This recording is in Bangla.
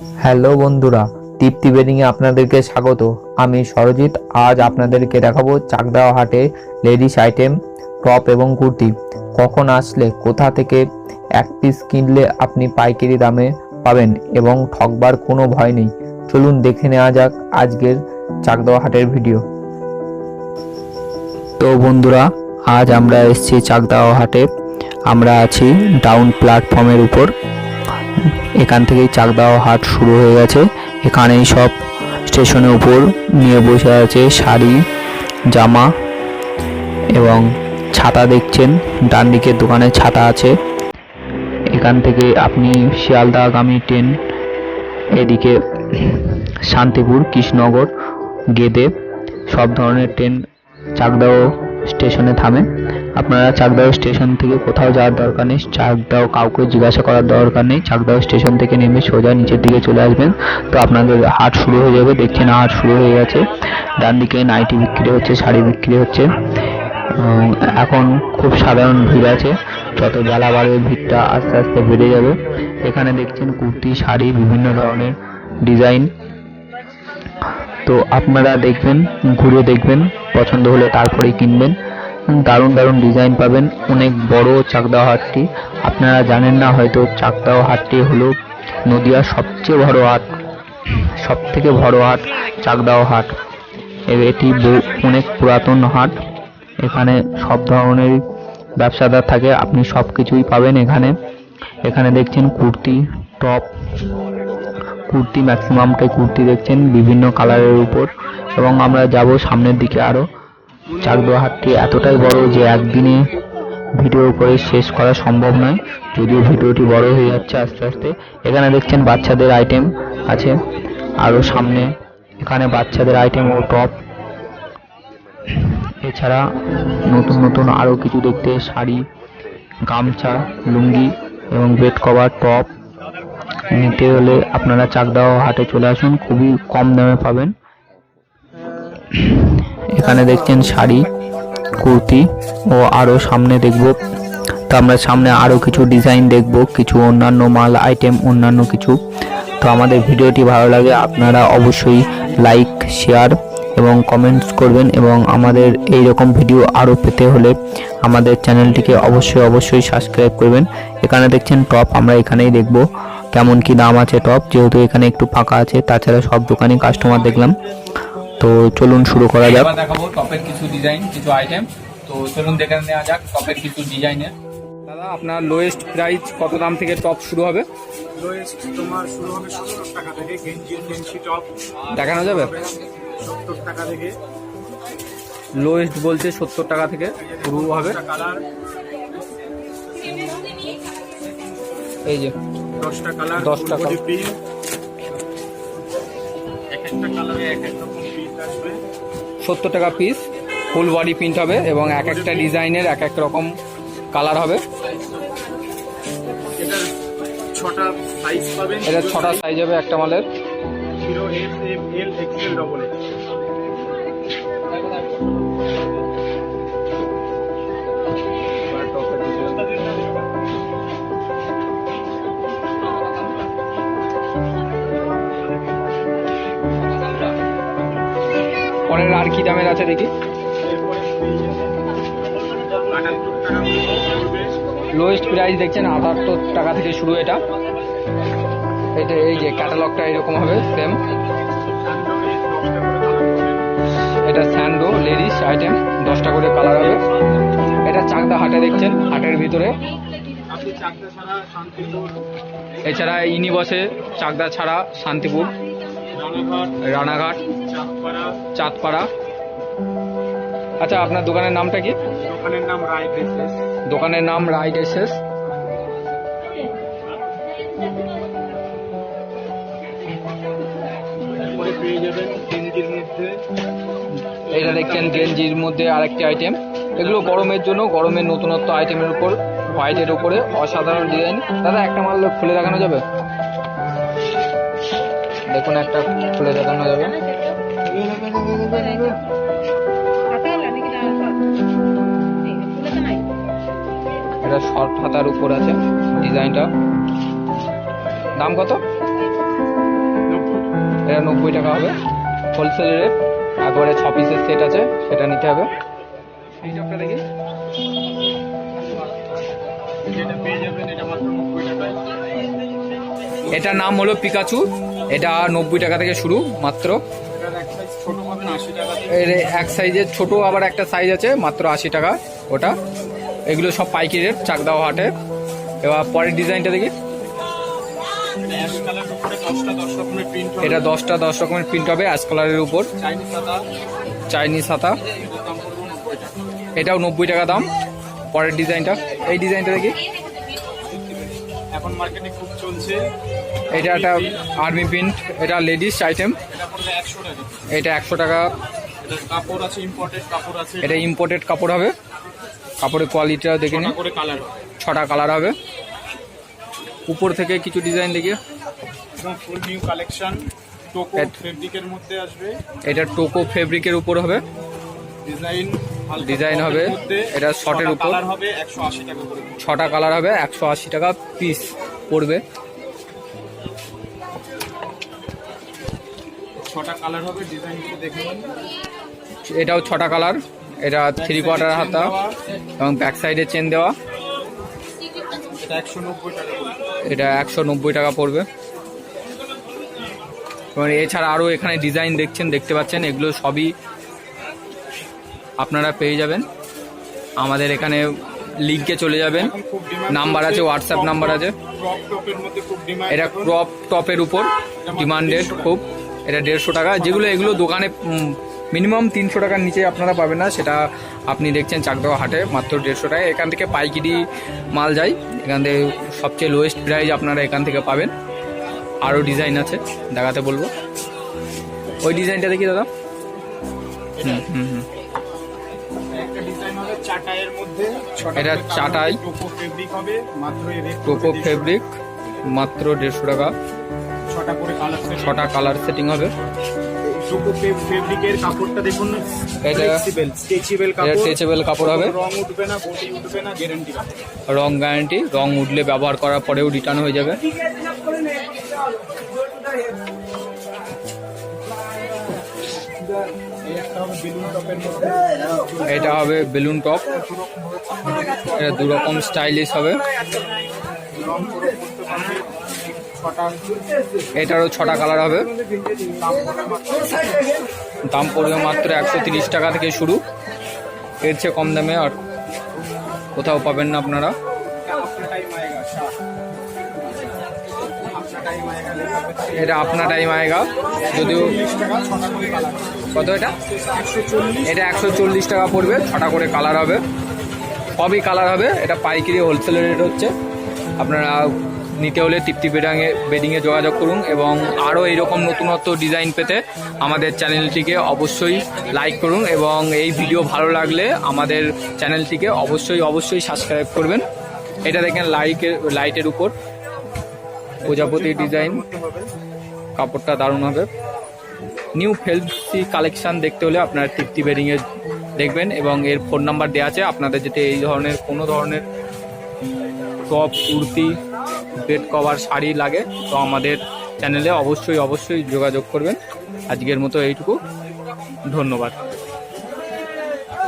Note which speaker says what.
Speaker 1: হ্যালো বন্ধুরা দীপ্তি বেডিংয়ে আপনাদেরকে স্বাগত। আমি সরজিৎ, আজ আপনাদেরকে দেখাবো চাকদাও হাটে লেডিস আইটেম, টপ এবং কুর্তি। কখন আসলে, কোথা থেকে এক পিস কিনলে আপনি পাইকারি দামে পাবেন এবং ঠকবার কোনো ভয় নেই। চলুন দেখে নেওয়া যাক আজকের চাকদাও হাটের ভিডিও। তো বন্ধুরা, আজ আমরা এসেছি চাকদাও হাটে আমরা আছি ডাউন প্ল্যাটফর্মের উপর। এখান থেকেই চাকদাও হাট শুরু হয়ে গেছে। এখানেই সব স্টেশনের উপর নিয়ে বসে আছে শাড়ি, জামা এবং ছাতা দেখছেন। ডান দিকের দোকানে ছাতা আছে। এখান থেকে আপনি শিয়ালদাগামী ট্রেন, এদিকে শান্তিপুর, কৃষ্ণনগর, গেদে সব ধরনের ট্রেন চাকদাও স্টেশনে থামে। আপনারা চাকদাও স্টেশন থেকে কোথাও যাওয়ার দরকার নেই চাকদাও কাউকে জিজ্ঞাসা করার দরকার নেই চাকদাও স্টেশন থেকে নেমে সোজা নিচের দিকে চলে আসবেন। তো আপনাদের হাট শুরু হয়ে যাবে, দেখছেন হাট শুরু হয়ে গেছে। ডান দিকে নাইটি বিক্রি হচ্ছে, শাড়ি বিক্রি হচ্ছে। এখন খুব সাধারণ ভিড় আছে, যত বেলা বাড়বে ভিড়টা আস্তে আস্তে বেড়ে যাবে। এখানে দেখছেন কুর্তি, শাড়ি, বিভিন্ন ধরনের ডিজাইন। তো আপনারা দেখবেন, ঘুরে দেখবেন, পছন্দ হলে তারপরেই কিনবেন। দারুণ দারুণ ডিজাইন পাবেন। অনেক বড় চাকদাও হাটটি। আপনারা জানেন না, হয়তো চাকদাও হাটটি হলো নদিয়ার সবচেয়ে বড় হাট সব থেকে বড় হাট চাকদাও হাট। এটি অনেক পুরাতন হাট। এখানে সব ধরনের ব্যবসাদার থাকে, আপনি সব কিছুই পাবেন এখানে। এখানে দেখছেন কুর্তি, টপ, কুর্তি ম্যাক্সিমামটাই কুর্তি দেখছেন, বিভিন্ন কালারের উপর। এবং আমরা যাব সামনের দিকে আরও। চাকদোয়া হাটটি এতটাই বড় যে একদিনে ভিডিও করে শেষ করা সম্ভব নয়। যদিও ভিডিওটি বড় হয়ে যাচ্ছে আস্তে আস্তে। এখানে দেখছেন বাচ্চাদের আইটেম আছে। আরও সামনে এখানে বাচ্চাদের আইটেম ও টপ এছাড়া নতুন নতুন আরও কিছু দেখতে, শাড়ি, গামছা, লুঙ্গি এবং বেড কভার টপ নিতে হলে আপনারা চাকদাও হাটে চলে আসুন, খুবই কম দামে পাবেন। এখানে দেখছেন শাড়ি, কুর্তি ও আরও সামনে দেখব। তো আমরা সামনে আরও কিছু ডিজাইন দেখব, কিছু অন্যান্য মাল, আইটেম, অন্যান্য কিছু। তো আমাদের ভিডিওটি ভালো লাগে, আপনারা অবশ্যই লাইক, শেয়ার এবং কমেন্টস করবেন এবং আমাদের এই রকম ভিডিও আরও পেতে হলে আমাদের চ্যানেলটিকে অবশ্যই অবশ্যই সাবস্ক্রাইব করবেন। এখানে দেখছেন টপ, আমরা এখানেই দেখব কেমন কি দাম আছে টপ। যেহেতু এখানে একটু ফাঁকা আছে, তাছাড়া সব দোকানে কাস্টমার দেখলাম। তো চলুন শুরু করা যাক।
Speaker 2: এবার দেখাবো টপের কিছু ডিজাইন কিছু আইটেম তো চলুন দেখে নেওয়া যাক টপের কিছু ডিজাইনের দাদা আপনার লোয়েস্ট প্রাইস কত দাম থেকে টপ শুরু হবে?
Speaker 3: লোয়েস্ট তোমার শুরু হবে সত্তর টাকা থেকে গেঞ্জি ফেন্সি টপ
Speaker 2: দেখানো যাবে?
Speaker 3: সত্তর টাকা থেকে।
Speaker 2: লোয়েস্ট বলছে সত্তর টাকা থেকে শুরু হবে।
Speaker 3: কালার
Speaker 2: এই যে
Speaker 3: দশটা কালার
Speaker 2: দশটা
Speaker 3: এক একটা কালারে এক
Speaker 2: সত্তর টাকা পিস ফুল বডি প্রিন্ট হবে এবং এক একটা ডিজাইনের এক এক রকম কালার হবে।
Speaker 3: এটা ছটা সাইজ
Speaker 2: হবে একটা মালের।
Speaker 3: Zero S M L XL double
Speaker 2: কি দামের আছে দেখি? লোয়েস্ট প্রাইস দেখছেন আটাত্তর টাকা থেকে শুরু এটা। এটা এই যে ক্যাটালগটা এরকম হবে সেম এটা স্যান্ডো, লেডিস আইটেম দশটা করে কালার হবে। এটা চাকদা হাটে দেখছেন, হাটের ভিতরে। এছাড়া ইনি বসে চাকদা ছাড়া শান্তিপুর,
Speaker 3: রানাঘাট, চাঁদপাড়া
Speaker 2: আচ্ছা আপনার দোকানের নামটা কি?
Speaker 3: দোকানের নাম রায় ড্রেসেস
Speaker 2: দোকানের নাম
Speaker 3: পেয়ে যাবেন গেঞ্জির মধ্যে।
Speaker 2: এটা দেখছেন গেঞ্জির মধ্যে আরেকটি আইটেম এগুলো গরমের জন্য গরমের নতুনত্ব আইটেমের উপর হোয়াইটের উপরে অসাধারণ ডিজাইন দাদা একটা মাল খুলে দেখানো যাবে? দেখুন একটা খুলে দেখানো যাবে। এটা শর্ট হাতার উপর আছে ডিজাইনটা। দাম কত? এটা নব্বই টাকা হবে। হোলসেল রেট একবারে ছ পিসের সেট আছে সেটা নিতে হবে। দেখি। এটার নাম হলো পিকাচু এটা নব্বই টাকা থেকে শুরু মাত্র। এর এক সাইজের ছোট আবার একটা সাইজ আছে মাত্র আশি টাকা ওটা। এগুলো সব পাইকারি রেট চাকদাও হাটে। এবার পরের ডিজাইনটা দেখি। এটা দশটা দশ রকমের প্রিন্ট হবে অ্যাশ কালারের উপর।
Speaker 3: চাইনিজ
Speaker 2: হাতা এটাও নব্বই টাকা দাম। পরের ডিজাইনটা। এই ডিজাইনটা দেখি।
Speaker 3: এখন মার্কেটে খুব চলছে
Speaker 2: এটা একটা আর্মি প্রিন্ট এটা লেডিস আইটেম
Speaker 3: এটা একশো টাকা।
Speaker 2: এটা একশো টাকা
Speaker 3: এটার কাপড় আছে ইম্পোর্টেড কাপড় আছে।
Speaker 2: এটা ইম্পোর্টেড কাপড় হবে। কাপড়ের কোয়ালিটিটা দেখে নিন।
Speaker 3: করে কালার হবে।
Speaker 2: ছটা কালার হবে। উপর থেকে কিছু ডিজাইন দেখি
Speaker 3: ফুল নিউ কালেকশন টোকো ফেব্রিকের মধ্যে আসবে।
Speaker 2: এটা টোকো ফেব্রিকের উপর হবে।
Speaker 3: ডিজাইন
Speaker 2: ডিজাইন হবে, এটা এর উপর।
Speaker 3: কালার হবে টাকা করে
Speaker 2: ছটা কালার হবে একশো আশি টাকা পিস পড়বে।
Speaker 3: ছটা কালার হবে ডিজাইন
Speaker 2: এটাও ছটা কালার এটা থ্রি কোয়ার্টার হাতা এবং ব্যাক সাইডে চেন দেওয়া।
Speaker 3: এটা একশো নব্বই টাকা
Speaker 2: পড়বে। এবং এছাড়া আরও এখানে ডিজাইন দেখছেন, দেখতে পাচ্ছেন, এগুলো সবই আপনারা পেয়ে যাবেন। আমাদের এখানে লিঙ্কে চলে যাবেন। নাম্বার আছে হোয়াটসঅ্যাপ নাম্বার আছে। এটা ক্রপ টপের উপর ডিমান্ডেড খুব। এটা দেড়শো টাকা। যেগুলো, এগুলো দোকানে মিনিমাম তিনশো টাকার নিচে আপনারা পাবেন না, সেটা আপনি দেখছেন চাকদাওয়া হাটে, মাত্র দেড়শো টাকা এখান থেকে পাইকিরি মাল যায় এখান থেকে সবচেয়ে লোয়েস্ট প্রাইস আপনারা এখান থেকে পাবেন। আরও ডিজাইন আছে, দেখাতে বলব। ওই ডিজাইনটা দেখি দাদা। হুম হুম হুম। এটা চাটাই।
Speaker 3: টোকো ফেব্রিক মাত্র
Speaker 2: দেড়শো টাকা।
Speaker 3: ছটা কালার
Speaker 2: সেটিং হবে।
Speaker 3: টোকো ফেব্রিকের কাপড়টা দেখুন।
Speaker 2: এটা-
Speaker 3: ফ্লেক্সিবল স্ট্রেচেবল কাপড়।
Speaker 2: স্ট্রেচেবল কাপড় হবে।
Speaker 3: রং উঠবে না বডি উঠবে না গ্যারান্টি
Speaker 2: রং গ্যারান্টি রং উঠলে ব্যবহার করার পরেও রিটার্ন হয়ে যাবে। এটা হবে বেলুন টপ এটা দু রকম স্টাইলিশ হবে
Speaker 3: রং করে করতে পারবে ছটা
Speaker 2: এটারও ছটা কালার হবে।
Speaker 3: দাম পড়বে মাত্র
Speaker 2: একশো টাকা থেকে শুরু। এর চেয়ে কম দামে আর কোথাও পাবেন না আপনারা। এটা আপনার টাইম আয়গা। যদিও কত এটা? এটা একশো চল্লিশ টাকা পড়বে, ছটা করে কালার হবে। সবই কালার হবে? এটা পাইকারি হোলসেলের রেট হচ্ছে। আপনারা নিতে হলে তৃপ্তি বেডিংয়ে বেডিংয়ে যোগাযোগ করুন এবং আরও এইরকম নতুনত্ব ডিজাইন পেতে আমাদের চ্যানেলটিকে অবশ্যই লাইক করুন এবং এই ভিডিও ভালো লাগলে আমাদের চ্যানেলটিকে অবশ্যই অবশ্যই সাবস্ক্রাইব করবেন। এটা দেখেন লাইকের লাইটের উপর। প্রজাপতি ডিজাইন। কাপড়টা দারুণ হবে। নিউ ফেলসি কালেকশন দেখতে হলে আপনারা তৃপ্তি বেডিংয়ে দেখবেন এবং এর ফোন নাম্বার দেওয়া আছে। আপনাদের যদি এই ধরনের, কোনো ধরনের top, kurti bed cover sari লাগে, তো আমাদের চ্যানেলে অবশ্যই অবশ্যই যোগাযোগ করবেন। আজকের মতো এইটুকু। ধন্যবাদ।